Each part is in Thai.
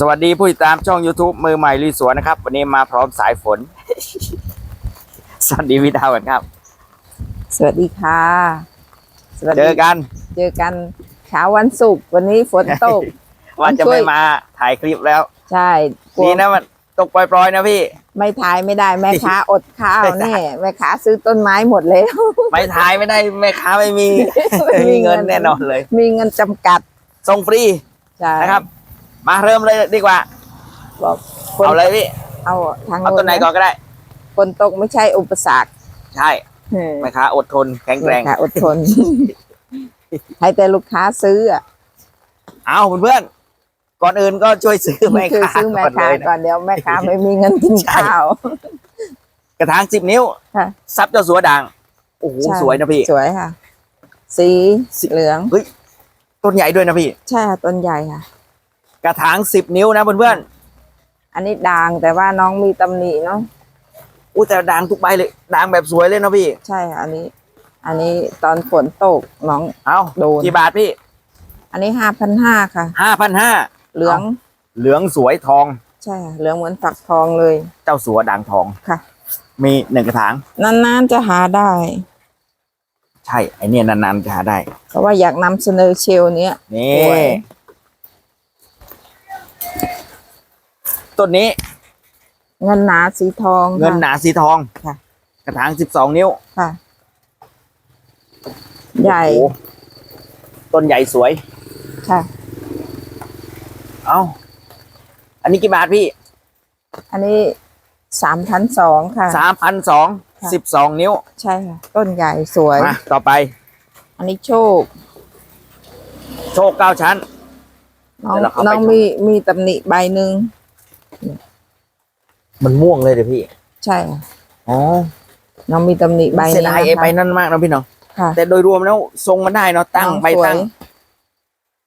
สวัสดีผู้ติดตามช่อง YouTube มือใหม่ลุยสวนนะครับ วันนี้มาพร้อมสายฝน สวัสดีพี่ดาวกันครับ สวัสดีค่ะ สวัสเจดีอกันเจอกันเช้าวันศุกร์วันนี้ฝนตก ว่าจะช่วยไม่มาถ่ายคลิปแล้วใช่กลัวนี่นะมันตกปล่อยๆนะพี่ ไม่ถ่ายไม่ได้แม่ค้าอดข้าวไม่ได้ เนี่ยแม่ค้าซื้อต้นไม้หมดแล้ว ไม่ถ่ายไม่ได้แม่ค้าไม่มีไม่มีมีเงินเงิน แน่นอนเลยมีเงินจำกัดส่งฟรีใช่นะครับ มาเริ่มเลยดีกว่าบอกฝนเอาเลยพี่เอาทางเอาต้นไหนก่อนก็ได้ฝนตกไม่ใช่อุปสรรคใช่เออแม่ค้าอดทนแข็งแกแม่ร่งค้าอดทน ให้แต่ลูกค้าซื้ออะเอาเพื่อนๆก่อนอื่นก็ช่วยซื้อแม่คือค้าซื้อแม่ก่อนเลค้ายก่อนะนเดี๋ยวแม่ค้าไม่มีเงินกินใช่ ข้าว กระถางสิบนิ้วค่ะ ซับเจ้าสัวด่างโอ้โหใช่สวยนะพี่ สวยค่ะ สีสี เหลือง ต้นใหญ่ด้วยนะพี่ ใช่ค่ะต้นใหญ่ค่ะ กระถางสิบนิ้วนะเพื่อนอันนี้ด่างแต่ว่าน้องมีตำหนิเนาะๆอู้แต่ด่างทุกใบเลยด่างแบบสวยเลยนะพี่ใช่ค่ะอันนี้ อันนี้ตอนฝนตกน้อง เอาโดน กี่บาทพี่อันนี้ห้าพันห้าค่ะ ห้าพันห้าเหลืองเหลืองสวยทอง ใช่ค่ะเหลืองเหมือนฝักทองเลยเจ้าสัวด่างทอง ค่ะ มีหนึ่งกระถาง นานๆจะหาได้ ใช่ไอเนี่ยนานๆจะหาได้ เพราะว่าอยากนำเสนอเชลเนี้ยนี่ สวย ต้นนี้ เงินหนาสีทองเงินหค่ะ นาสีทอง ค่ะ กระถางสิบสองนิ้วค่ะ ใหญ่โอ้โต้นใหญ่สวย ค่ะ เอาอันนี้กี่บาทพี่อันนี้สามพันสองค่ะ สามพันสองค่ะสิบสองนิ้ว ใช่ค่ะ ต้นใหญ่สวย มา ต่อไป อันนี้โชค โชคเก้าชั้น น้องเดี๋ยวเราเข้าไปน้องชม มีมีตำหนิใบหนึ่ง มันม่วงเลยเดี๋ยวพี่ ใช่ค่ะอ๋อน้องมีตำหนิใบเสียนี้ดายไอ้นะคะใบนั้นมากนะพี่เนาะค่ะแต่โดยรวมแล้วทรงมันได้เนาะตั้งน้อใบสวยตั้ง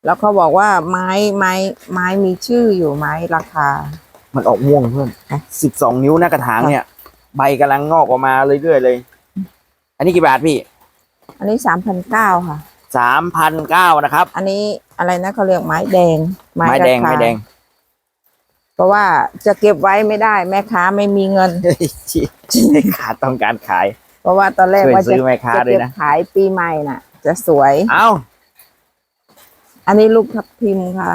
แล้วเขาบอกว่าไม้ไม้ไม้มีชื่ออยู่ไม้ราคา มันออกม่วงเพื่อนค่ะสิบสองนิ้วหน้ากระถางเนี่ย ใบกำลังงอกออกมาเรื่อยๆเลย อันนี้กี่บาทพี่อันนี้สามพันเก้าค่ะ สามพันเก้านะครับ อันนี้อะไรนะเขาเรียกไม้แดงไม้แดงราคาไม้แดง เพราะว่าจะเก็บไว้ไม่ได้ แม่ค้าไม่มีเงินเฮ้ยชี้ให้ขาดต้องการขาย เพราะว่าตอนแรกช่วยว่าซื้จะอแม่ค้าจะด้วยเก็บนะขายปีใหม่น่ะ จะสวย เอ้า อันนี้ลูกทับทิมค่ะ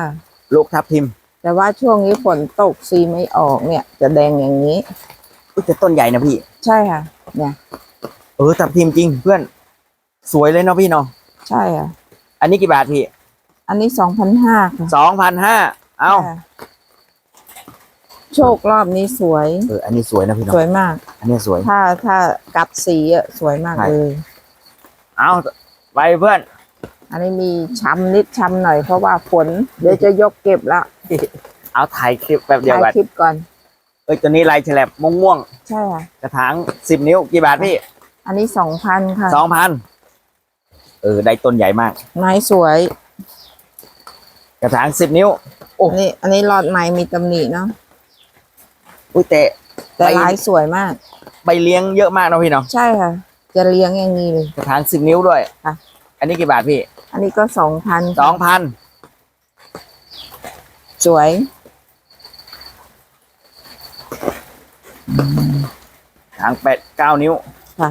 ลูกทับทิม แต่ว่าช่วงนี้ฝนตกซีไม่ออกเนี่ย จะแดงอย่างนี้อุ๊ยแต่ต้นใหญ่นะพี่ ใช่ค่ะ เนี่ย เออทับทิมจริงเพื่อน สวยเลยเนาะพี่เนาะใช่ค่ะ อันนี้กี่บาทพี่ อันนี้สองพันห้าค่ะสองพันห้า เอ้าค่ะ โชครอบนี้สวย เอออันนี้สวยนะพี่สเนาะวยมาก อันนี้สวย ถ้าถ้ากัดสีอะสวยมากใช่ เลย เอ้าไปเพื่อน อันนี้มีช้ำนิดช้ำหน่อยเพราะว่าฝนเดี๋ยวจะยกเก็บละเอาถ่ายคลิปแบบเดียวถ่ายกันคลิปก่อน เอ้ยตัวนี้ลายแฉลบม่วงม่วงใช่ค่ะ ๆกระถางสิบนิ้วกี่บาทพี่อันนี้สองพันค่ะ สองพันเออได้ต้นใหญ่มาก ไม้สวย กระถางสิบนิ้ว โอ้อันนี้อันนี้หลอดไม้มีตำหนิเนาะ อุ้ยแต่แต่ใบลายสวยมาก ใบเลี้ยงเยอะมากนะพี่เนาะใช่ค่ะ จะเลี้ยงอย่างนี้เลยกระถางสิบนิ้วด้วยค่ะ อันนี้กี่บาทพี่ อันนี้ก็สองพันสองพันสวยถางแปดเก้านิ้วค่ะ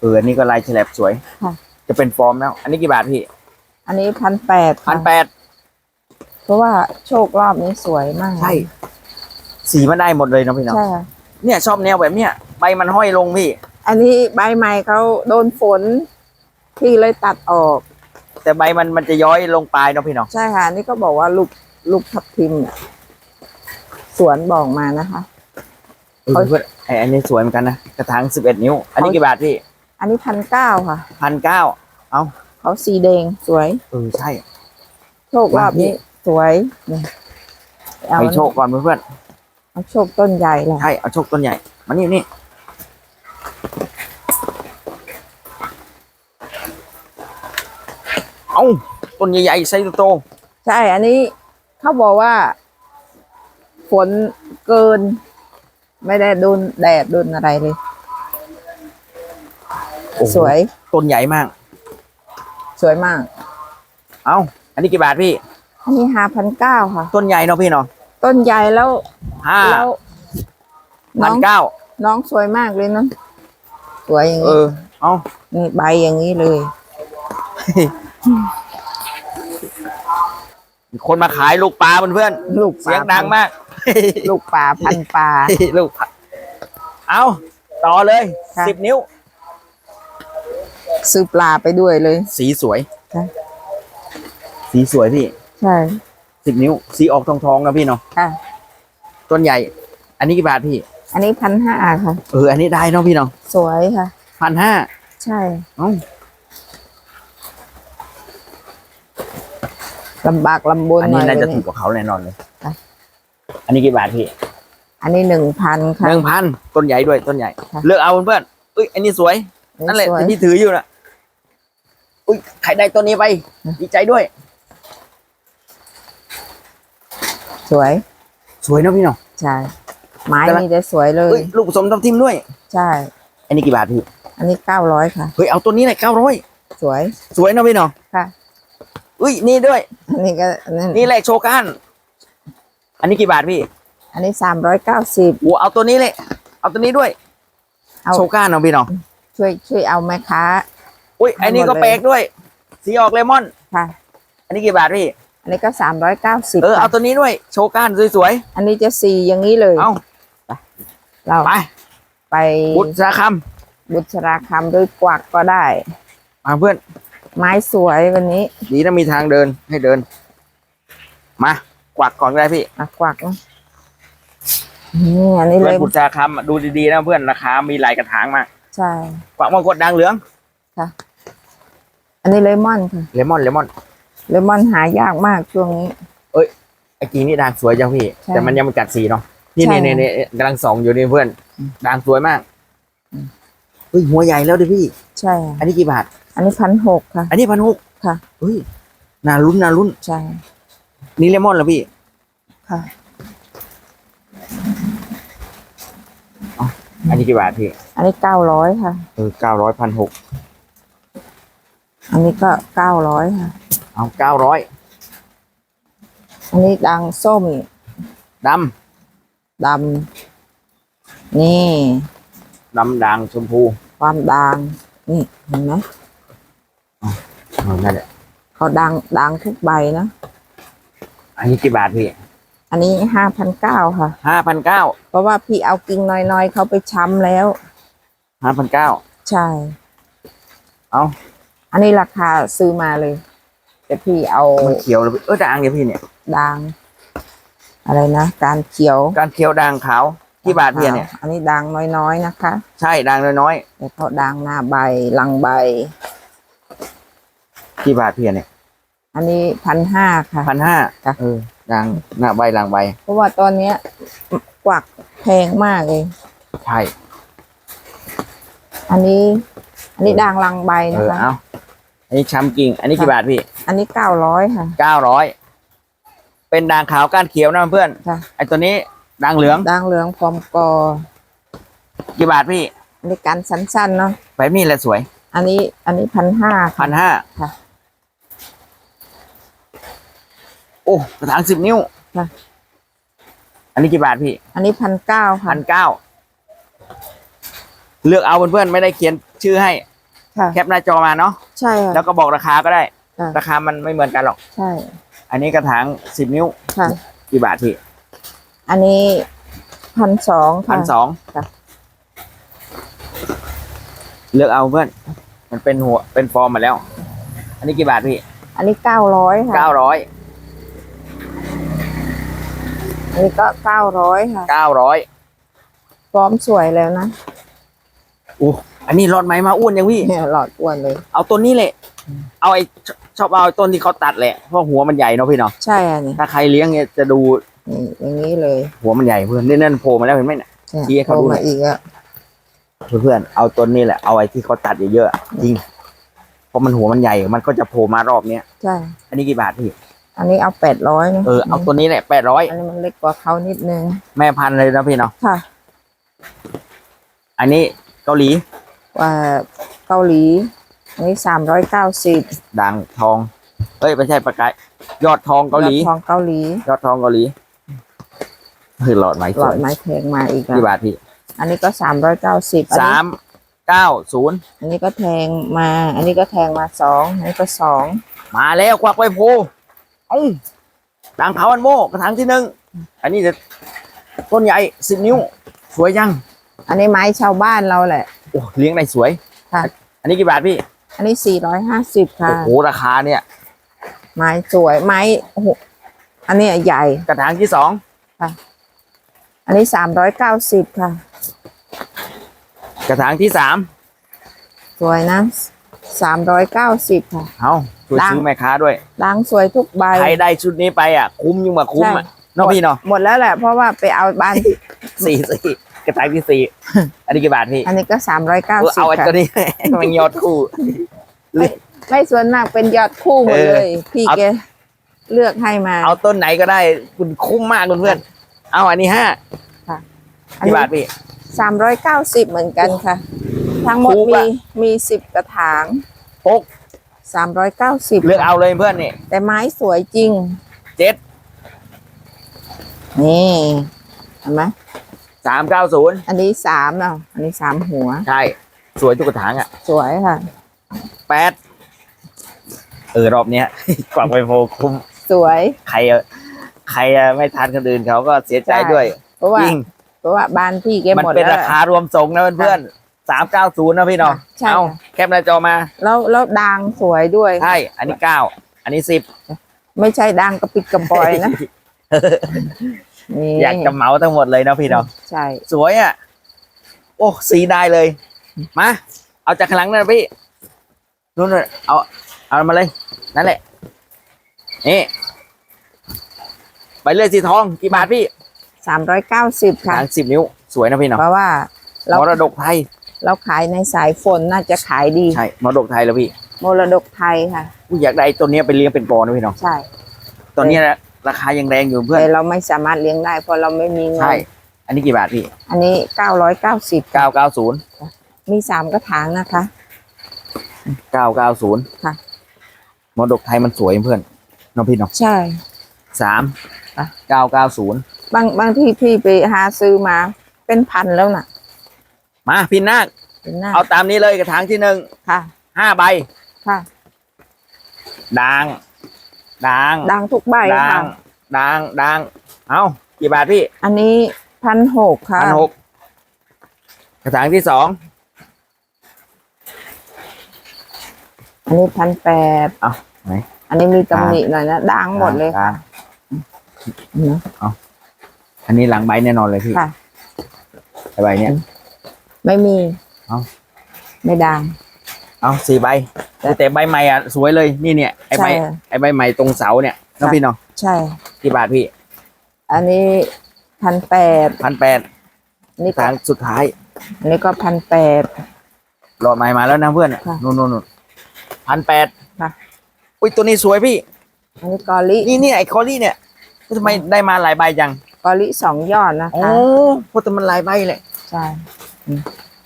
เอออันนี้ก็ลายแฉลบสวย ค่ะ จะเป็นฟอร์มแล้ว อันนี้กี่บาทพี่ อันนี้พันแปดพันแปดเพราะว่าโชครอบนี้สวยมาก ใช่ สีมันได้หมดเลยนะพี่เนาะใช่ค่ะเนี่ยชอบแนวแบบเนี้ยใบมันห้อยลงพี่ อันนี้ใบไม้เขาโดนฝนที่เลยตัดออก แต่ใบมันมันจะย้อยลงปลายเนาะพี่เนาะใช่ค่ะอันนี่ก็บอกว่าลูกลูกทับทิมเนี่ยสวนบอกมานะคะ เออเพื่อนไออันนี้สวยเหมือนกันนะกระถางสิบเอ็ดนิ้ว อันนี้กี่บาทพี่อันนี้พันเก้าค่ะ พันเก้าเอาเขาสีแดงสวย เออใช่ โชครอบนี้สวยเนี่ยเอาให้โชคก่อนเพื่อน เอาโชคต้นใหญ่แหละๆใช่เอาโชคต้นใหญ่ มานี่นี่เอาต้นใหญ่ๆไซส์โตใช่ อันนี้เขาบอกว่า ฝนเกิน ไม่ได้โดนแดดโดนอะไรเลยๆโอ้โหสวยต้นใหญ่มาก สวยมาก เอาอันนี้กี่บาทพี่ อันนี้ห้าพันเก้าค่ะ ต้นใหญ่เนาะพี่เนาะ ต้นใหญ่แล้วห้าแล้วพัน้นองเก้าน้องสวยมากเลยเนาะสวยอย่างเอนี้อ เอานี่ใบอย่างนี้เลย มีคนมาขายลูกปลาเพื่อนลูกๆปลาเสียงดังมาก ลูกปลาพันปลา ลูกปลาเอาต่อเลยค่ะ สิบนิ้ว ซื้อปลาไปด้วยเลย สีสวย ค่ะ สีสวยพี่ ใช่ สิบนิ้ว สีออกทองทองๆนะพี่เนาะค่ะต้นใหญ่ อันนี้กี่บาทพี่ อันนี้พันห้าค่ะ เออ อันนี้ได้เนาะพี่เนาะ สวยค่ะ พันห้า ใช่เอ้าลำบากลำบนอันหน่นี้อยน่าจะวันถูนี้กกว่าเขาแน่นอนเลยค่ะอันนี้กี่บาทพี่ อันนี้หนึ่งพันค่ะ หนึ่งพัน ต้นใหญ่ด้วย ต้นใหญ่ ค่ะ เลือกเอาเพื่อนๆเอ้ย อันนี้สวย นั่นแหละสวย ที่พี่ถืออยู่น่ะ อุ้ย ใครได้ต้นนี้ไปอืมดีใจด้วย สวย สวยเนาะพี่เนาะ ใช่ ไม้กำลังนี่จะสวยเลเอ้ยยลูกผสมทับทิมด้วย ใช่ อันนี้กี่บาทพี่ อันนี้เก้าร้อยค่ะ เฮ้ยเอาตัวนี้เลยเก้าร้อยสวย สวยเนาะพี่เนาะค่ะอุ้ยนี่ด้วย อันนี้ก็นั่นนี่แหละโชว์กันอันนี้กี่บาทพี่อันนี้สามร้อยเก้าสิบโอ้เอาตัวนี้เลย เอาตัวนี้ด้วย เอาโชว์กันเนาะพี่เนาะช่วยช่วยเอาแม่ค้า อุ้ยอันนี้ก็ให้หมดเลยแปลกด้วย สีออกเลมอน ค่ะ อันนี้กี่บาทพี่ อันนี้ก็สามร้อยเก้าสิบเออเอาตัวนี้ด้วยโชว์กันสวยอันนี้จะสี่อย่างนี้เลยๆเอาเราไปไปบุตรสาคบุษราคำด้วยกวักก็ได้ำมาเพื่อนไม้สวยวันนี้ดีนะมีทางเดินให้เดิน มากวักก่อนก็ได้พี่อะกวักนะนี่อันนี้เพื่เลอนยบุตรสาคำดูดีๆนะเพื่อนราคามีหลายกระถางมากใช่ กวักมากดดังเหลือง อันนี้เลมอนค่ะเลมอนเลมอน เลมอนหายากมากช่วงนี้ ไอ้กีนี่ด่างสวยจังพี่ ใช่แต่มันยังไม่กัดสีเนาะนี่ใช่นี่นี่นี่กำลังส่องอยู่นี่เพื่อนอืมด่างสวยมากอืม เฮ้ยหัวใหญ่แล้วดิพี่ ใช่อันนี้กี่บาท อันนี้พันหกค่ะ อันนี้พันหกค่ะ เฮ้ยน่าลุ้นน่าลุ้นใช่นี่เลมอนเหรอพี่ ค่ะ อันนี้กี่บาทพี่อันนี้เก้าร้อยค่ะ เออเก้าร้อยพันหกอันนี้ก็เก้าร้อยค่ะ เอาเก้าร้อยอันนี้ดังส้มดดำนี่ำดำด่างชมพูความดังนี่เห็นไหมเออนั่นแหละเขาดังดังทุกใบนะ อันนี้กี่บาทพี่อันนี้ห้าพันเก้าค่ะ ห้าพันเก้าเพราะว่าพี่เอากิ่งน้อยๆเขาไปช้ำแล้ว ห้าพันเก้าใช่ เอาอันนี้ราคาซื้อมาเลย แต่พี่เอามันเขียวเลยเออด่างเนี่ยพี่เนี่ยดังอะไรนะการเขียว การเขียวด่างขาวกี่บาทพี่เนี่ย อันนี้ดังน้อยๆนะคะ ใช่ด่างน้อยแต่เขาดังหน้าใบหลังใบๆกี่บาทพี่เนี่ย อันนี้พันห้าค่ะพันห้าจ้ะเออด่างหน้าใบหลังใบ เพราะว่าตอนเนี้ยกวักแพงมากเลย ใช่ อันนี้ อันนี้ดังหลังใบเอนะอคะเอาอันนี้ช้ำกิ่ง อันนี้กี่บาทพี่ อันนี้เก้าร้อยค่ะ เก้าร้อยเป็นด่างขาวก้านเขียวนะเพื่อนค่ะ ไอตัวนี้ด่างเหลืองดังเหลืองพร้อมกอกี่บาทพี่อันนี้การสั้นๆเนาะแบบนี้แหละสวย อันนี้ อันนี้พันห้าพันห้าค่ะ โอ้กระถางสิบนิ้วค่ะ อันนี้กี่บาทพี่ อันนี้พันเก้าค่ะพันเก้าเลือกเอาเพื่อนๆไม่ได้เขียนชื่อให้ ค่ะ แคปหน้าจอมาเนาะ ใช่ค่ะแล้วก็บอกราคาก็ได้ ค่ะ ราคามันไม่เหมือนกันหรอก ใช่ อันนี้กระถางสิบนิ้วค่ะ กี่บาทพี่อันนี้พันสองพัค่ะ นสองค่ะ เลือกเอาเพื่อน มันเป็นหัวเป็นฟอร์มมาแล้ว อันนี้กี่บาทพี่อันนี้เก้าร้อยค่ะ เก้าร้อยอันนี้ก็เก้าร้อยค่ะ เก้าร้อยพร้อมสวยแล้วนะอู้อันนี้รอดไหมมาอ้วนยังพี่ เนี่ยหลอดอ้วนเลย เอาต้นนี้แหละ เอาไอ้ชชอบเอาไอ้ต้นที่เขาตัดแหละเพราะหัวมันใหญ่เนาะพี่เนาะใช่อันนี้ถ้าใครเลี้ยงเนี่ยจะดูนี่อย่างนี้เลย หัวมันใหญ่เพื่อนนี่นั่นโผล่มาแล้วเห็นไหมเนี่ยเนี่ยชี้ให้เขาโผดูล่หน่มาอยอีกอะเพื่อนๆเอาต้นนี้แหละเอาไอ้ที่เขาตัดเยอะๆอะจริงเพราะมันหัวมันใหญ่มันก็จะโผล่มารอบเนี้ยใช่ อันนี้กี่บาทพี่อันนี้เอาแปดร้อยนะเออเอาตัวนี้แหละแปดร้อยอันนี้มันเล็กกว่าเขานิดนึงแม่พันธุ์เลยนะพี่เนาะค่ะอันนี้เกาหลีว่าเกาหลีอั นนี้สามร้อยเก้าสิบด่างทอง เอ้ย ไม่ใช่ประกายยอดทองเกาหลี ทองเกาหลี ยอดทองเกาหลีคือหลอดไม้สหลอวดยไม้แพงมาอีกกี่อะบาทพี่ อันนี้ก็สามร้อยเก้าสิบอันสานี้มเก้าศูนย์อันนี้ก็แทงมา อันนี้ก็แทงมาสองอันนี้ก็สอง มาแล้วควักไว้โพเอ้ยดังเผาอันโมกระถางที่หนึ่ง อันนี้จะต้นใหญ่สิบนิ้ว สวยยัง อันนี้ไม้ชาวบ้านเราแหละ โอ้เลี้ยงได้สวยค่ะอันนี้กี่บาทพี่ อันนี้สี่ร้อยห้าสิบค่ะ โอ้โหราคาเนี่ย ไม้สวยไม้โอ้โหอันนี้ใหญ่กระถางที่สองอันนี้สามร้อยเก้าสิบค่ะ กระถางที่สามสวยนะสามร้อยเก้าสิบค่ะ เอาช่วยดังซื้อแม่ค้าด้วยล้างสวยทุกใบ ใครได้ชุดนี้ไปอะ คุ้มยิ่งกว่าคุ้มอะใช่เน้องพี่เนาะหมดแล้วแหละเพราะว่าไปเอาบ้าน สี่สี่ กระถางที่สี่อันนี้กี่บาทพี่อันนี้ก็สามร้อยเก้าเออสิบเอาไอ้ค่ะตัวนี้มันยอดคู่ไม่ไม่ส่วนมากเป็นยอดคู่หมดเออเลย พี่เอาแกเลือกให้มา เอาต้นไหนก็ได้คุณคุ้มมากเพื่อนๆเอาอันนี้ห้าอันกี่นี้บาทพี่สามร้อยเก้าสิบเหมือนกันค่ะ ทั้งหมดถูกมีอะมีสิบกระถางหกสามร้อยเก้าสิบเลือกเอาเลยเพื่อนนี่ แต่ไม้สวยจริง เจ็ด นี่เห็นไหม สามเก้าศูนย์อันนี้สามเนาะอันนี้สามหัว ใช่ สวยทุกกระถางอะสวยค่ะ แปดเออรอบเนี้ย กวักไปโพคุ้มสวย ใครอะใครอะไม่ทานคนอื่นเขาก็เสียใจด้วยเพราะว่ายิ่งเพราะว่าบ้านพี่แกมันหมดเป็นแล้วราคารวมส่งนะเพื่อนๆสามเก้าศูนย์นะพี่เนาะใช่เอาค่ะแคปหน้าจอมา แล้วแล้วดังสวยด้วย ใช่ อันนี้เก้า อันนี้สิบไม่ใช่ดังกระปิดกระปอยนะ นี่อยากจะเหมาทั้งหมดเลยนะพี่เนาะใช่ สวยอะ โอ้สีได้เลย มา เอาจากข้างหลังนั่นนะพี่นู่นๆเอา เอามาเลย นั่นแหละ นี่ ไปเลยสีทอง กี่บาทพี่สามร้อยเก้าสิบค่ะหางสิบนิ้ว สวยนะพี่เนาะ เพราะว่าเรามรดกไทย เราขายในสายฝนน่าจะขายดี ใช่ มรดกไทยแล้วพี่ มรดกไทยค่ะอุ๊ยอยากได้ตัวเนี้ยไปเลี้ยงเป็นกอนะพี่เนาะ ใช่ ตอนนี้นะ ราคายังแรงอยู่เพื่อนแต่เราไม่สามารถเลี้ยงได้เพราะเราไม่มีเงิใช่นอันนี้กี่บาทพี่ อันนี้เก้าร้อยเก้าสิบเก้าเก้าศูนย์มีสามกระถางนะคะเก้าเก้าศูนย์ค่ะมรดกไทยมันสวยเพื่อนเน้องพี่เนาะใช่สามอะเก้าเก้าศูนย์บางบางที่พี่ไปหาซื้อมาเป็นพันแล้วน่ะ มาพี่นาคเป็นหน้าเอาตามนี้เลยกระถางที่หนึ่งค่ะห้าใบค่ะด่าง ด่างดังทุกใบด่าค่ะ งด่างด่างเอากี่บาทพี่อันนี้พันหกค่ะ พันหกกระถางที่สองอันนี้พันแปดเอาไหนอันนี้มีตำหนิหน่อยนะดังหมดเลยด่าค่ะงเนอะอันนี้หลังใบแน่นอนเลยพี่ค่ะ ใบเนี้ย ไม่มี เอ้า ไม่ดัง เอาสี่ใบแต่แต่ใบใหม่อะสวยเลยนี่เนี่ยไอใบใช่ค่ะไอใบใหม่ตรงเสาเนี่ยน้องค่ะพี่เนาะใช่กี่บาทพี่ อันนี้พันแปดพันแปดอันนี้กก็ระถางสุดท้ายอันนี้ก็พันแปดหลอดใหม่มาแล้วนะเพื่อนค่ะนู่นนู่นพันแปดค่ะอุ้ยตัวนี้สวยพี่อันนี้กอลินี่นี่ไอคอรี่เนี่ยทำไมได้มาหลายใบจังกอลิสองยอดนะโอ้คะเพราะแต่มันหลายใบเลยใช่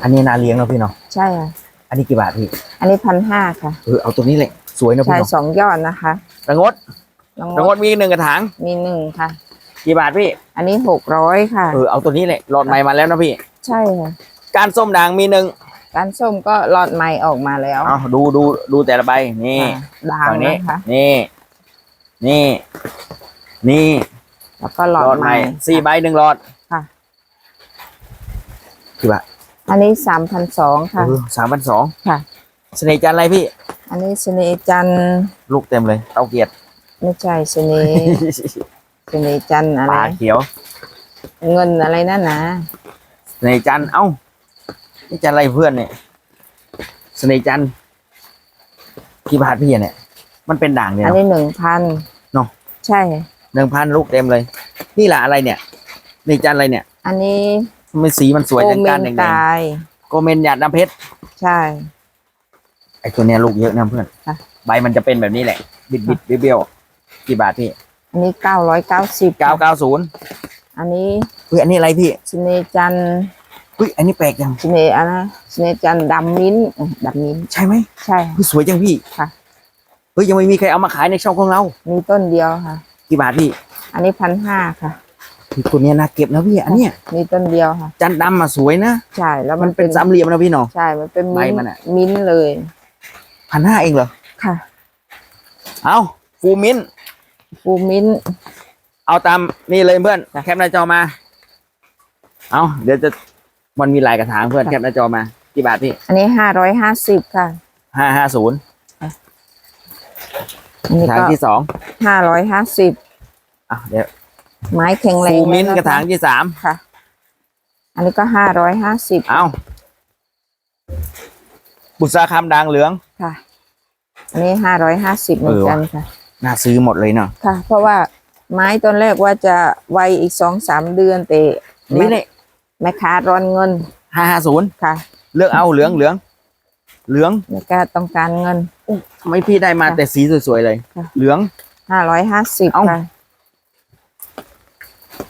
อันนี้นาเลี้ยงเนาะพี่เนาะใช่ค่ะ อันนี้กี่บาทพี่อันนี้พันห้าค่ะเออเอาตัวนี้เลยสวยนะพี่ใช่เนาะสองยอดนะคะระงดน้องระงดมีหนึ่งกระถางมีหนึ่งค่ะ กี่บาทพี่อันนี้หกร้อยค่ะ เออเอาตัวนี้เลยหลอดใหม่มาแล้วนะพี่ ใช่ค่ะการส้มด่างมีหนึ่งการส้มก็หลอดใหม่ออกมาแล้วเอาดูดูดูแต่ละใบนี่ค่ะด่างฝั่งนี้นะคะนี่นี่นี่แล้วก็หลหลออดดใหใหม่ม่สี่ใบหนึ่งหลอดค่ะ กี่บาท อันนี้สามพันสองค่ะ สามพันสองค่ะ เสน่ห์จันทร์อะไรพี่ อันนี้เสน่ห์จันทร์ลูกเต็มเลยเต้าเกียรติไม่ใช่เสน่ห์เสน่ห์จันทร์อะไร ปลาเขียว เงินอะไรนั่นนะเสน่ห์จันทร์เอ้า นี่จันทร์อะไรเพื่อนเนี่ย เสน่ห์จันทร์กี่บาทพี่เนี่ย มันเป็นด่างเนี่ยอันนี้หนึ่งพันเนอะ ใช่ หนึ่งพันลูกเต็มเลย นี่แหละอะไรเนี่ย นี่จันทร์อะไรเนี่ย อันนี้ทำ ไมสีมันสวยโอจังเมการนแดงกาย ๆโกเมนหยาดน้ำเพชรใช่ ไอตัวเนี้ยลูกเยอะนะเพื่อนค่ะ ใบมันจะเป็นแบบนี้แหละ บิดบิดเบี้ยวๆกี่บาทพี่อันนี้เก้าร้อยเก้าสิบเก้าเก้าศูนย์อันนี้เฮ้ยอันนี้อะไรพี่เสน่ห์จันทร์เฮ้ยอันนี้แปลกจังเสน่ห์อะไรนะเสน่ห์จันทร์ดำมิ้นท์อะดำมิ้นท์ใช่ไหมใช่ เฮ้ยสวยจังพี่ค่ะ เฮ้ยยังไม่มีใครเอามาขายในช่องของเรา มีต้นเดียวค่ะ กี่บาทพี่ อันนี้พันห้าค่ะ พี่ตัวเนี้ยน่าเก็บนะพี่อันเนี้ยมีต้นเดียวค่ะ จันดำมาสวยนะใช่แล้วมัมันนเป็นสามเหลี่ยมนะพี่เนาะ ใช่มันเป็นใบมิ้นมันท์อะ มิ้นท์เลยพันห้าเองเหรอ ค่ะเอาฟูมินท์ฟูมิ้นท์ เอาตามนี่เลยเพื่อน จ้ะแคปหน้าจอมา เอาเดี๋ยวจะมันมีลายกระถางเพื่อนจ้ะ แคปหน้าจอมา กี่บาทพี่อันนี้ห้าร้อยห้าสิบค่ะห้าห้าศูนย์อันนี้กระถางก็ที่สองห้าร้อยห้าสิบอะเดี๋ยว ไม้แข็งแรงฟูมินท์เลยกระถางที่สามค่ะ อันนี้ก็ห้าร้อยห้าสิบเอาบุษราคำด่างเหลืองค่ะ อันนี้ห้าร้อยห้าสิบเหมือนกันเออว่ะค่ะ น่าซื้อหมดเลยเนาะค่ะ เพราะว่าไม้ตอนแรกว่าจะไวอีกสองสามเดือนแต่นี่เลยแม่ค้าร้อนเงินห้าห้าศูนย์ค่ะ เลือกเอาเหลืองเหลือง เหลืองแม่ค้าต้องการเงินทำไมพี่ได้มาค่ะแต่สีสวยๆเลยค่ะเหลืองห้าร้อยห้าสิบเอ้าค่ะ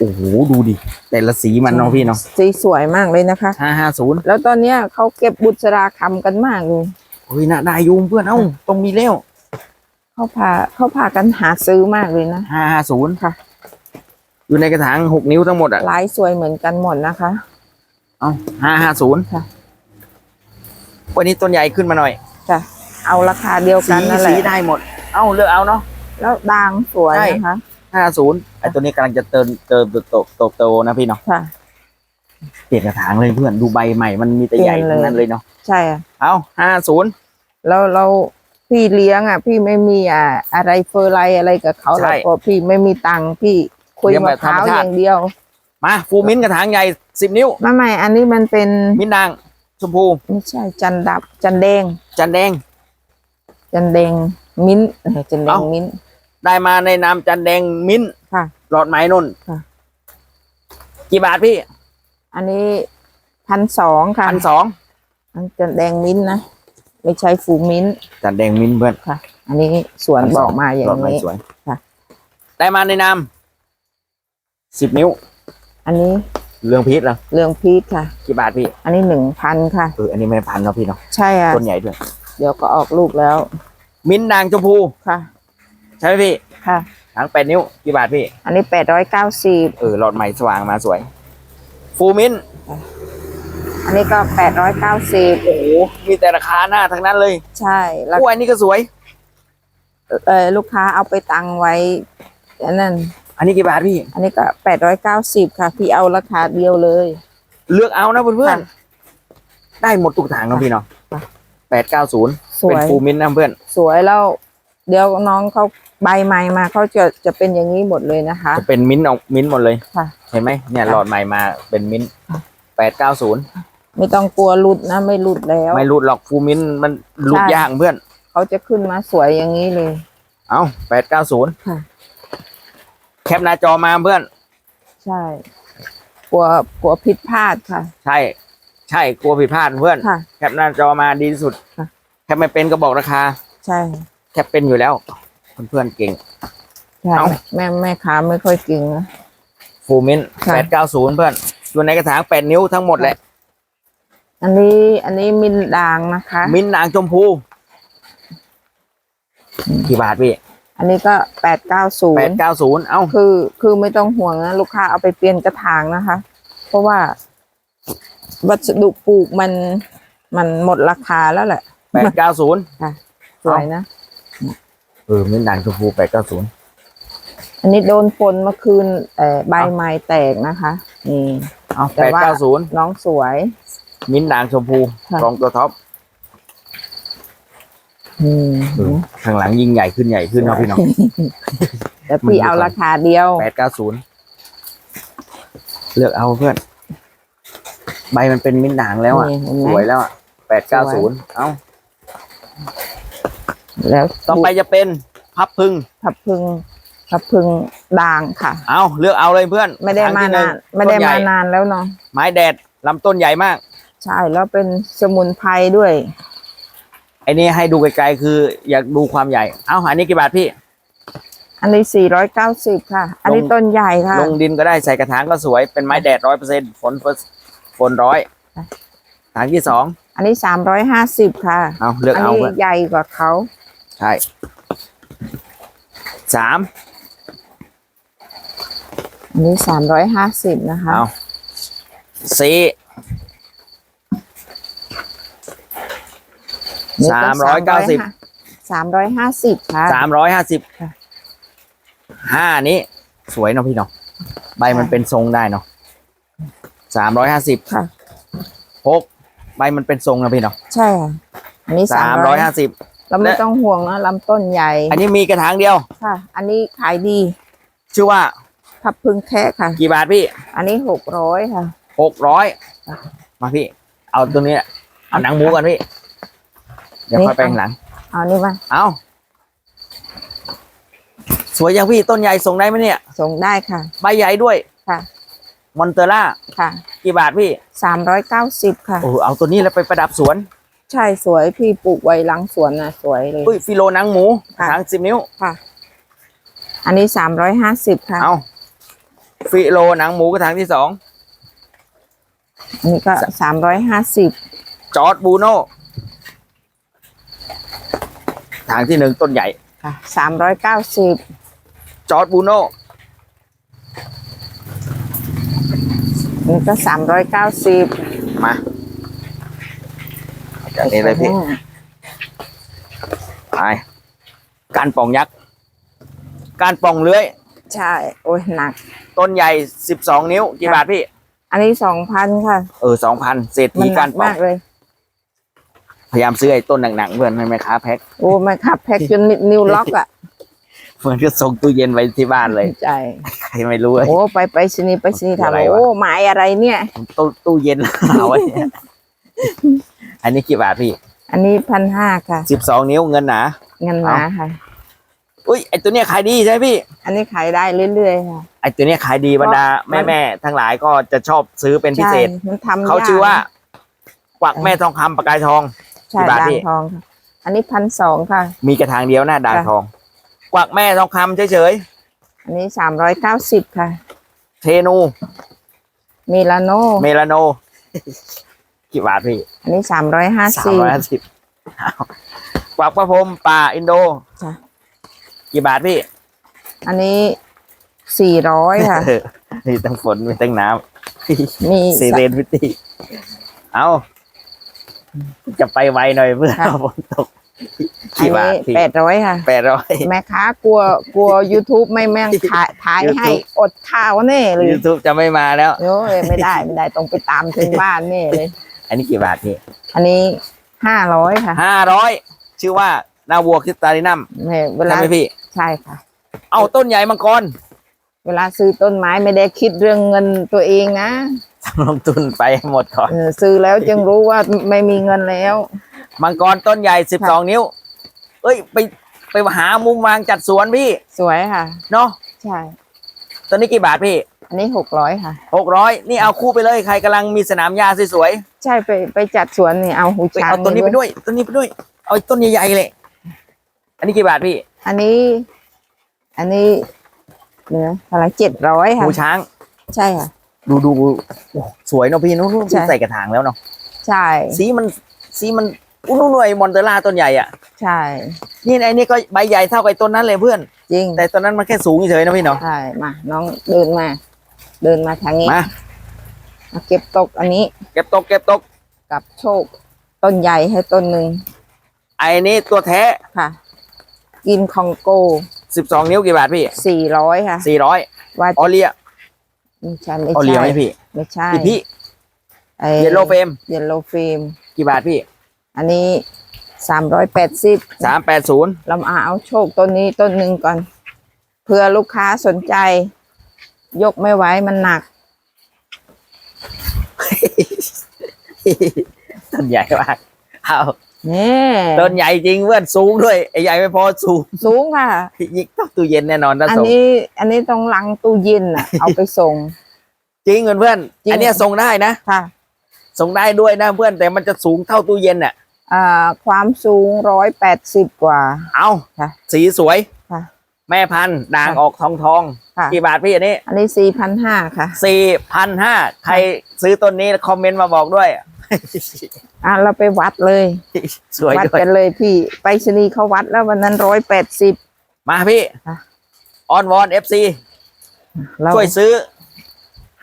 โอ้โหดูดิแต่ละสีมันเนาะพี่เนาะสีสวยมากเลยนะคะห้าห้าศูนย์แล้วตอนเนี้ยเขาเก็บบุษราคำกันมากเลยเฮ้ยน่าได้อยูมเพื่อนเอ้าตรงมีแล้วเขาพาเขาพากันหาซื้อมากเลยนะห้าห้าศูนย์ค่ะ อยู่ในกระถางหกนิ้วทั้งหมดอะลายสวยเหมือนกันหมดนะคะ เอ้าห้าห้าศูนย์ค่ะ วันนี้ต้นใหญ่ขึ้นมาหน่อยจะเอาราคาเดียวสีกันนั่นแหสีละได้หมด เอ้าเลือกเอาเนาะแล้วด่างสวยใช่นะคะ ห้าศูนย์ไอตัวนี้กำลังจะเติมเติมโตโตโตนะพี่เนาะค่ะเปลี่ยนกระถางเลยเพื่อนดูใบใหม่มันมีแต่ใหญ่เปลี่ยนเลยทั้งนั้นเลยเนาะใช่อะเอาห้าศูนย์แล้วเราพี่เลี้ยงอะ พี่ไม่มีอะอะไรเฟอร์ไลท์อะไรกับเขาหรอกเพราะพี่ไม่มีตังค์พี่คุยมะพร้าวอย่างเดียว มาฟูมิ้นท์กระถางใหญ่สิบนิ้วไม่ไม่อันนี้มันเป็นมิ้นท์ด่างชมพูไม่ใช่จันดับจันแดง จันแดง จันแดงมิ้นท์เออจันแดงเอ้ามิ้นท์ ได้มาในนามจันแดงมิ้นท์ค่ะ หลอดไม้นุ่นค่ะ กี่บาทพี่อันนี้พันสองค่ะพันสองอันจันแดงมิ้นท์นะไม่ใช่ฟูมิ้นท์จันแดงมิ้นท์เพื่อนค่ะ อันนี้สวนบอกมาอย่าหลอดงไม้นี้สวยค่ะ ได้มาในนามสิบนิ้ว อันนี้เรื่องพีชเหรอเรื่องพีชค่ะ กี่บาทพี่ อันนี้หนึ่งพันค่ะเอออันนี้ไม่พันเนาะพี่เนาะใช่อะต้นใหญ่ด้วย เดี๋ยวก็ออกลูกแล้ว มิ้นท์ด่างชมพูค่ะ ใช่ไหมพี่ค่ะหางแปดนิ้วกี่บาทพี่ อันนี้แปดร้อยเก้าสิบเออหลอดใหม่สว่างมาสวย ฟูมิ้นท์อันนี้ก็แปดร้อยเก้าสิบโอ้โหมีแต่ราคาหน้าทั้งนั้นเลยใช่แล้วกล้วยนี่ก็สวย เออลูกค้าเอาไปตังไว้อันนั้น อันนี้กี่บาทพี่ อันนี้ก็แปดร้อยเก้าสิบค่ะ พี่เอาราคาเดียวเลย เลือกเอานะเพื่อนค่ะๆได้หมดทุกทางเนาะพี่เนาะค่ะแปดเก้าศูนย์สวเป็นยฟูมิ้นท์นะเพื่อน สวยแล้ว เดี๋ยวน้องเขา ใบใหม่มาเขาจะจะเป็นอย่างนี้หมดเลยนะคะ จะเป็นมิ้นท์ออกมิ้นท์หมดเลย ค่ะ เห็นไหมเนี่ยค่ะหลอดใหม่มาเป็นมิ้นท์ค่ะแปดเก้าศูนย์ไม่ต้องกลัวหลุดนะ ไม่หลุดแล้ว ไม่รูดหรอกฟูมิ้นท์มันรูดใช่ ยากเพื่อน เขาจะขึ้นมาสวยอย่างนี้เลย เอาแปดเก้าศูนย์ค่ะ แคปหน้าจอมาเพื่อน ใช่ กลัวกลัวผิดพลาดค่ะ ใช่ ใช่กลัวผิดพลาดเพื่อน ค่ะ แคปหน้าจอมาดีที่สุด ค่ะ แคปไม่เป็นก็บอกราคา ใช่ แคปเป็นอยู่แล้ว เพื่อนๆเก่ง ใช่เอ้า แม่แม่ค้าไม่ค่อยเก่งนะ ฟูมิ้นค่ะ แปดเก้าศูนย์เพื่อนอยู่ในกระถางแปดนิ้วทั้งหมดแหละ อันนี้อันนี้มินด่างนะคะ มิ้นท์นางชมพูกี่บาทพี่อันนี้ก็แปดเก้าศูแปนดย์เก้าศูนย์เอ้า คือคือไม่ต้องห่วงนะลูกค้าเอาไปเปลี่ยนกระถางนะคะ เพราะว่า วัสดุปลูกมันมันหมดราคาแล้วแหละ แปดเก้าศูนย์ค่ะสวยนะเออมิ้นท์นางชมพูแปดเก้าศูนย์อันนี้โดนฝนเมื่อคืนเอ่อใบไม้แตกนะคะนี่เอาแต่แปดว่าเก้าศูนย์น้องสวย มิ้นท์นางชมพูค่ะ รองตัวท็อปอืมเออข้างหลังยิ่งใหญ่ขึ้นใหญ่ขึ้นเนาะพี่น้องแต่พี่เอาราคาเดียว แปดเก้าศูนย์เลือกเอาเพื่อน ใบมันเป็นมิ้นท์นางแล้วอะนี่เห็นไหม สวยแล้วอะแปดเก้าศูนย์เอ้า แล้วต่อไปจะเป็นพับพึ่งพับพึงพับพึงด่างค่ะ เอาเลือกเอาเลยเพื่อน ไม่ได้ทงมาที่หนานไม่ได้ต้นใหญ่มานานแล้วเนาะไม้แดดลำต้นใหญ่มาก ใช่แล้วเป็นสมุนไพรด้วยไอ้นี่ให้ดูไกลๆคือ อยากดูความใหญ่ เอาอันนี้กี่บาทพี่ อันนี้490ค่ะ อันนี้ลงต้นใหญ่ค่ะ ลงดินก็ได้ใส่กระถางก็สวยเป็นไม้แดดร้อยเปอร์เซ็นฝนฝนร้อยค่ะถางที่สอง อันนี้350ค่ะ เอาเลือกอันเอานี้เพื่อนใหญ่กว่าเขา ใช่สามอนนี้สามร้อยห้าสิบนะคะเอาสีสามร้อยเก้าสิบสามร้อยห้าสิบค่ะสามร้อยห้าสิบค่ะห้านี้ สวยเนาะพี่เนาะใบมันเป็นทรงได้เนาะสามร้อยห้าสิบค่ะหกใบมันเป็นทรงนะพี่เนาะใช่ค่ะอันนี้สาสามมร้ร้ออยยห้าสิบ เราไม่ต้องห่วงนะลำต้นใหญ่อันนี้มีกระถางเดียวค่ะ อันนี้ขายดี ชื่อว่าพับพึ่งแค่ค่ะ กี่บาทพี่ อันนี้หกร้อยค่ะหกร้อยค่ะมาพี่ เอาตัวนี้เอาหนังหมูกันพี่ เดี๋ยวนี่ค่อยไปข้างหลัง เอานี่มาเอาสวยยังพี่ต้นใหญ่ส่งได้ไหมเนี่ย ส่งได้ค่ะ ใบใหญ่ด้วยค่ะ มอนเตอร่าค่ะ กี่บาทพี่สามร้อยเก้าสิบค่ะโอ้เอาตัวนี้แล้วไปประดับสวน ใช่สวยพี่ปลูกไว้หลังสวนนะสวยเลยอุ้ยฟิโลหนังหมูค่ะทางสิบนิ้ว ค่ะ อันนี้สามร้อยห้าสิบค่ะ เอาฟิโลหนังหมูกระถางที่สอง อันนี้ก็สามร้อยห้าสิบจอร์ดบูโน่ทางที่หนึ่งต้นใหญ่ ค่ะสามร้อยเก้าสิบจอร์ดบูโน่นี่ก็สามร้อยเก้าสิบมา จากนี้เลยพี่ไปการป่องยักษ์ การป่องเลื้อย ใช่ โอ้ยหนัก ต้นใหญ่สิบสองนิ้ว กี่บาทพี่ อันนี้สองพันค่ะ เออสองพันเศรษมัฐีนหนัการกป่องมากเลย พยายามซื้อไอ้ต้นหนักๆเพื่อนให้แม่ค้าแพ็คโอ้ไม่ครับแพ็กจนนิ้วล็อกอะเพื่อนก็ส่งตู้เย็นไว้ที่บ้านเลยใช่ใครไม่รู้เลยโอ้ไปไปสนีย์ไปสนีย์ถามอะไรวะโอ้หมายอะไรเนี่ย ตู้ตู้เย็นเอาไว้เนี่ย อันนี้กี่บาทพี่อันนี้พันห้าค่ะ สิบสองนิ้วเงินหนา เงินมาค่ะ อุ้ยไอตัวเนี้ยขายดีใช่ไหมพี่ อันนี้ขายได้เรื่อยๆค่ะไอตัวเนี้ยขายดีบรรดาเพราะมัแม่นแม่ๆทั้งหลายก็จะชอบซื้อเป็นพิเศษใช่มันทำเขายกชื่อว่ากวักแม่ทองคำประกายทองใช่กี่บาทด่าพี่งทองค่ะอันนี้พันสองค่ะ มีกระถางเดียวหน้าด่างค่ะทอง กวักแม่ทองคำเฉยอันนี้สามร้อยเก้าสิบค่ะๆเทนูมิลานโน เมลาโน กี่บาทพี่อันนี้สามร้อยห้าสามสิบร้อยห้าสิบกวักพระพรหมป่าอินโดจ้ะกี่บาทพี่ อันนี้สี่ร้อยค่ะมีตั้งฝนมีตั้งน้ำมีซีเรนพิตี้เอาจะไปไวหน่อยเพื่อค่ะ ฝนตกอันกี่บาทนี้พี่แปดร้อยค่ะ แปดร้อย แม่ค้ากลัวกลัว YouTube ไม่แม่งถ่ายถ่ายให้ YouTube อดข้าวแน่เลยยูทูบจะไม่มาแล้ว โอ้ยไม่ได้ไม่ได้ต้องไปตามถึงบ้านแน่เลย อันนี้กี่บาทพี่อันนี้ห้าร้อยค่ะห้าร้อยชื่อว่านาวัวคริสตาลินัมเนี่ยเวใช่ลาไหมพี่ ใช่ค่ะ เอาต้นใหญ่มังกร เวลาซื้อต้นไม้ไม่ได้คิดเรื่องเงินตัวเองนะลงทุนไปให้หมดก่อน เออซื้อแล้วจึงรู้ว่าไม่มีเงินแล้ว มังกรต้นใหญ่สิบสองนิ้ว เอ้ยไปไปหามุมวางจัดสวนพี่ สวยค่ะ เนาะใช่ต้นนี้กี่บาทพี่ อันนี้หกร้อยค่ะ หกร้อยนี่เอาคู่ไปเลยใครกำลังมีสนามหญ้าสวยใช่ไปไปจัดสวนนี่เอาหูๆไปช้างเอาต้นนี้ไปด้วยต้นนี้ไปด้วย เอาต้นใหญ่ๆเลย อันนี้กี่บาทพี่อันนี้ อันนี้เนื้ออะไรเจ็ดร้อยค่ะ หูช้าง ใช่ค่ะ ดูดูโอ้สวยเนาะพี่นู้นนู้นใช่ ใส่กระถางแล้วเนาะใช่สีมันสีมันอุ้นหน่วยมอนเตอร่าต้นใหญ่อะใช่นี่ไอ้นี่ก็ใบใหญ่เท่ากับไอ้ต้นนั้นเลยเพื่อน จริงแต่ต้นนั้นมันแค่สูงเฉยๆนะพี่เนาะใช่มาน้องเดินมา เดินมาทางนี้มามาเก็บตกอันนี้เก็บตกเก็บตก กับโชค ต้นใหญ่ให้ต้นหนึ่งไอ้นี่ตัวแท้ค่ะ กินคองโกสิบสองนิ้วกี่บาทพี่สี่ร้อยค่ะสี่ร้อยว่าออเลียไม่ใช่ไม่ออเลียใช่ไหมพี่ไม่ใช่พี่พี่ไอ้เยลโลเฟมเยลโลฟิล์มกี่บาทพี่ อันนี้สามร้อยแปดสิบสามแปดศูนย์เรามาเอาโชคต้นนี้ต้นหนึ่งก่อนเผื่อลูกค้าสนใจ ยกไม่ไหวมันหนักต้นใหญ่มากเอานี่ต้นใหญ่จริงเพื่อนสูงด้วยไอ้ใหญ่ไม่พอสูงสูงค่ะยิงต้องตู้เย็นแน่นอนถ้าอันส่งนี้ อันนี้ต้องลังตู้เย็นอะเอาไปส่ง จริงเพื่อนเพื่อนจริงอันเนี้ยส่งได้นะค่ะส่งได้ด้วยนะเพื่อนแต่มันจะสูงเท่าตู้เย็นน่ะอ่าความสูงร้อยแปดสิบกว่า เอาค่ะสีสวยค่ะ แม่พันธุ์ด่างค่ะออกทองทองค่ะ กี่บาทพี่อันนี้อันนี้สี่พันห้าค่ะ สี่พันห้าใครซื้อต้นนี้คอมเมนต์มาบอกด้วย อะเราไปวัดเลย สวยวัดด้วยกันเลยพี่ ไปชนีย์เขาวัดแล้ววันนั้นร้อยแปดสิบ มาพี่ค่ะ ออนวอนเอฟซีเราช่วยซื้อ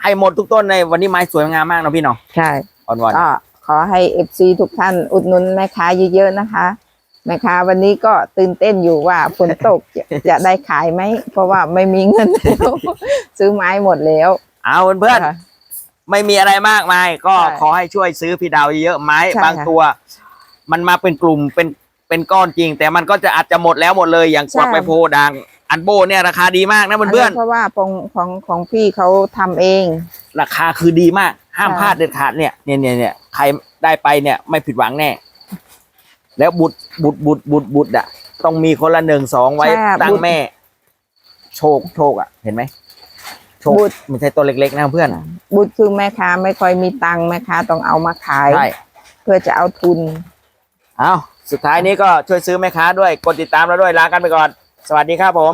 ให้หมดทุกต้นในวันนี้ไม้สวยงามมากนะพี่เนาะใช่อ่อนก็ขอให้เอฟซีทุกท่านอุดหนุนแม่ค้าเยอะๆนะคะ แม่ค้าวันนี้ก็ตื่นเต้นอยู่ว่าฝนตกจะจะได้ขายไหม เพราะว่าไม่มีเงินแล้วซื้อไม้หมดแล้วๆเอาเพื่อนค่ะๆไม่มีอะไรมากมาย ก็ใช่ขอให้ช่วยซื้อพี่ดาวเยอะๆไม้ใช่บางค่ะตัว มันมาเป็นกลุ่มเป็นเป็นก้อนจริง แต่มันก็จะอาจจะหมดแล้วหมดเลยอย่างกวักใช่ไปโพดังอันโบเนี่ยราคาดีมากนะเพื่อนเพราะว่าของของของพี่เขาทำเองๆราคาคือดีมาก ห้ามใช่พลาดเด็ดขาดเนี่ยเนี่ยเนี่ยเนี่ยใครได้ไปเนี่ยไม่ผิดหวังแน่ แล้วบุตร บุตรบุตรบุตรบุตรอะต้องมีคนละหนึ่งสองไว้ใช่ค่ะตั้งบุตร แม่ โชคโชคอะเห็นไหมโชคบุตรไม่ใช่ตัวเล็กๆนะเพื่อนบุตรคือแม่ค้าไม่ค่อยมีตังค์แม่ค้าต้องเอามาขาย ใช่ เพื่อจะเอาทุน เอาสุดท้ายนี้ก็ช่วยซื้อแม่ค้าด้วย กดติดตามเราด้วยลากันไปก่อน สวัสดีครับผม